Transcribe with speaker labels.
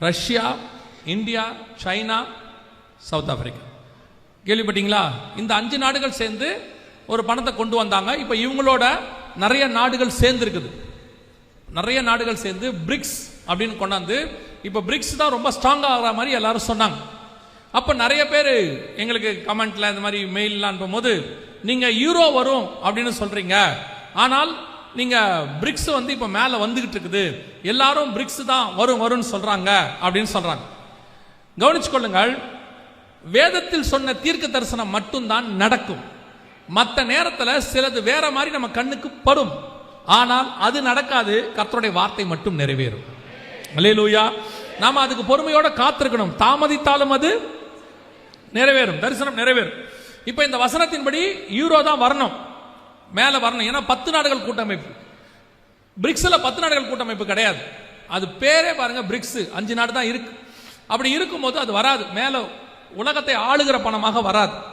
Speaker 1: Russia India China South Africa. கேள்விப்பட்டீங்களா? இந்த அஞ்சு நாடுகள் சேர்ந்து ஒரு பணத்தை கொண்டு வந்தாங்க. இப்போ இவங்களோட நிறைய நாடுகள் சேர்ந்து இருக்குது நிறைய நாடுகள் சேர்ந்து பிரிக்ஸ் அப்படின்னு கொண்டாந்து இப்போ பிரிக்ஸ் தான் ரொம்ப ஸ்ட்ராங்காக ஆகிற மாதிரி எல்லாரும் சொன்னாங்க. அப்போ நிறைய பேர் எங்களுக்கு கமெண்ட்ல இந்த மாதிரி மெயிலெலாம் அனுப்பும்போது நீங்கள் யூரோ வரும் அப்படின்னு சொல்கிறீங்க ஆனால் நீங்கள் பிரிக்ஸ் வந்து இப்போ மேலே வந்துக்கிட்டு இருக்குது. எல்லாரும் பிரிக்ஸ் தான் வரும் வரும்னு சொல்கிறாங்க அப்படின்னு சொல்கிறாங்க கவனிச்சுக்கொள்ளுங்கள் வேதத்தில் சொன்ன தீர்க்க தரிசனம் மட்டும்தான் நடக்கும். மற்ற நேரத்தில் சிலது வேற மாதிரி நம்ம கண்ணுக்கு படும். ஆனால் அது நடக்காது கர்த்தருடைய வார்த்தை மட்டும் நிறைவேறும். அல்லேலூயா. நாம் அதுக்கு பொறுமையோட காத்திருக்கணும். தாமதித்தாலும் அது நிறைவேறும். தரிசனம் நிறைவேறும். இப்போ இந்த வசனத்தின்படி யூரோ தான் வரணும். மேலே வரணும். ஏன்னா பத்து நாடுகள் கூட்டமைப்பு. பிரிக்ஸில் பத்து நாடுகள் கூட்டமைப்பு கிடையாது. அது பேரே பாருங்க பிரிக்ஸ். அஞ்சு நாடு தான் இருக்கு. அப்படி இருக்கும்போது அது வராது. மேலே உலகத்தை ஆளுகிற பணமாக வராது.